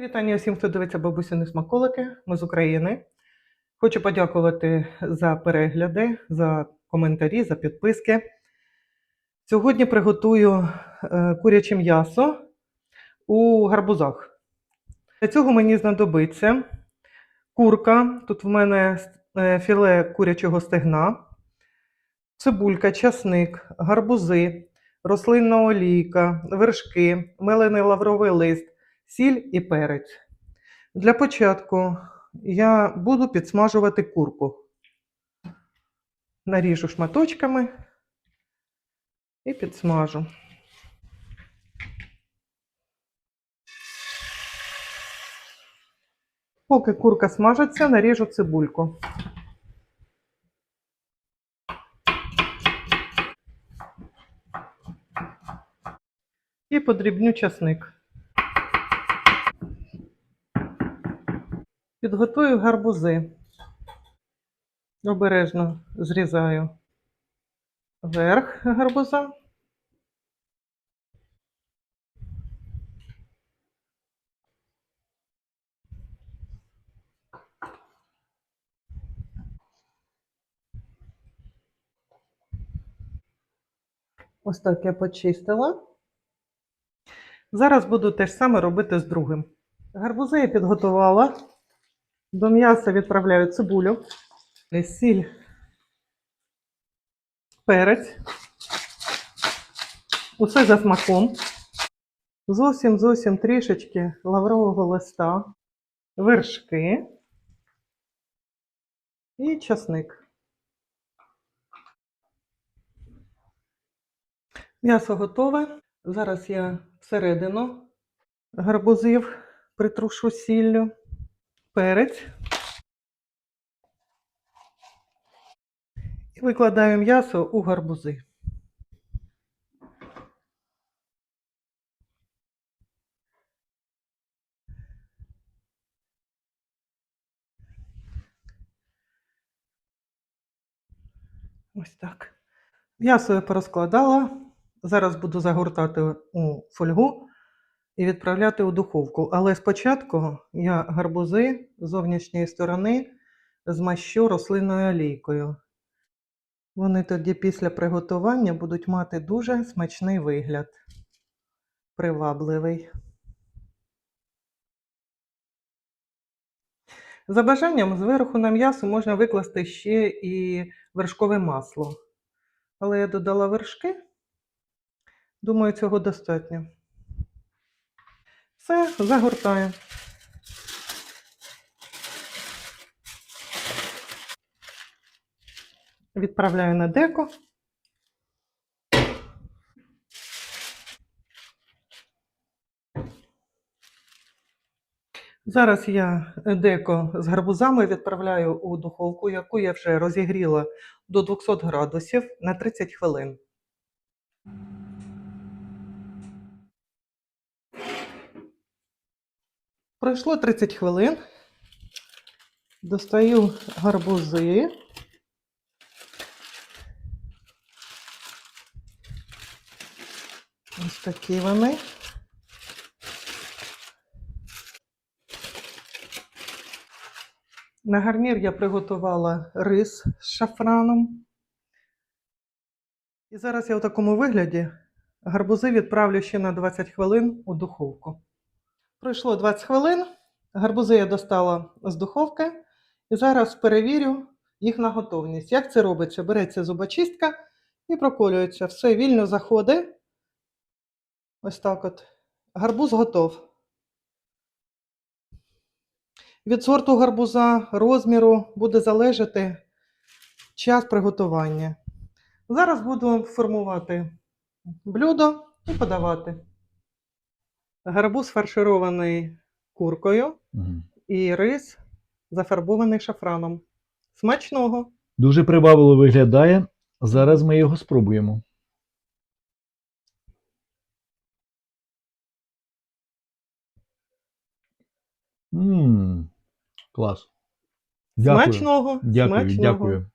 Вітання всім, хто дивиться бабусіни смаколики. Ми з України. Хочу подякувати за перегляди, за коментарі, за підписки. Сьогодні приготую е, куряче м'ясо у гарбузах. Для цього мені знадобиться курка. Тут в мене е, філе курячого стегна, цибулька, часник, гарбузи, рослинна олійка, вершки, мелений лавровий лист, сіль і перець. Для початку я буду підсмажувати курку. Наріжу шматочками і підсмажу. Поки курка смажиться, наріжу цибульку. І подрібню часник. Підготую гарбузи. Обережно зрізаю верх гарбуза. Ось так я почистила. Зараз буду те ж саме робити з другим. Гарбузи я підготувала. До м'яса відправляю цибулю, сіль, перець. Усе за смаком. Зовсім зовсім трішечки лаврового листа, вершки і часник. М'ясо готове. Зараз я всередину гарбузів притрушу сіллю, перець. І викладаю м'ясо у гарбузи. Ось так. М'ясо я порозкладала. Зараз буду загортати у фольгу і відправляти у духовку. Але спочатку я гарбузи з зовнішньої сторони змащу рослинною олійкою. Вони тоді після приготування будуть мати дуже смачний вигляд, привабливий. За бажанням, зверху на м'ясо можна викласти ще і вершкове масло. Але я додала вершки. Думаю, цього достатньо. Все, загортаю. Відправляю на деко. Зараз я деко з гарбузами відправляю у духовку, яку я вже розігріла до 200 градусів на 30 хвилин. Пройшло 30 хвилин. Достаю гарбузи. Ось такі вони. На гарнір я приготувала рис з шафраном. І зараз я в такому вигляді гарбузи відправлю ще на 20 хвилин у духовку. Пройшло 20 хвилин, гарбузи я достала з духовки і зараз перевірю їх на готовність. Як це робиться? Береться зубочистка і проколюється. Все вільно заходить. Ось так от. Гарбуз готов. Від сорту гарбуза, розміру буде залежати час приготування. Зараз буду формувати блюдо і подавати. Гарбуз фарширований куркою Мгм. і рис зафарбований шафраном. Смачного! Дуже привабливо виглядає. Зараз ми його спробуємо. Мм, клас. Дякую. Смачного! Дякую, смачного. дякую.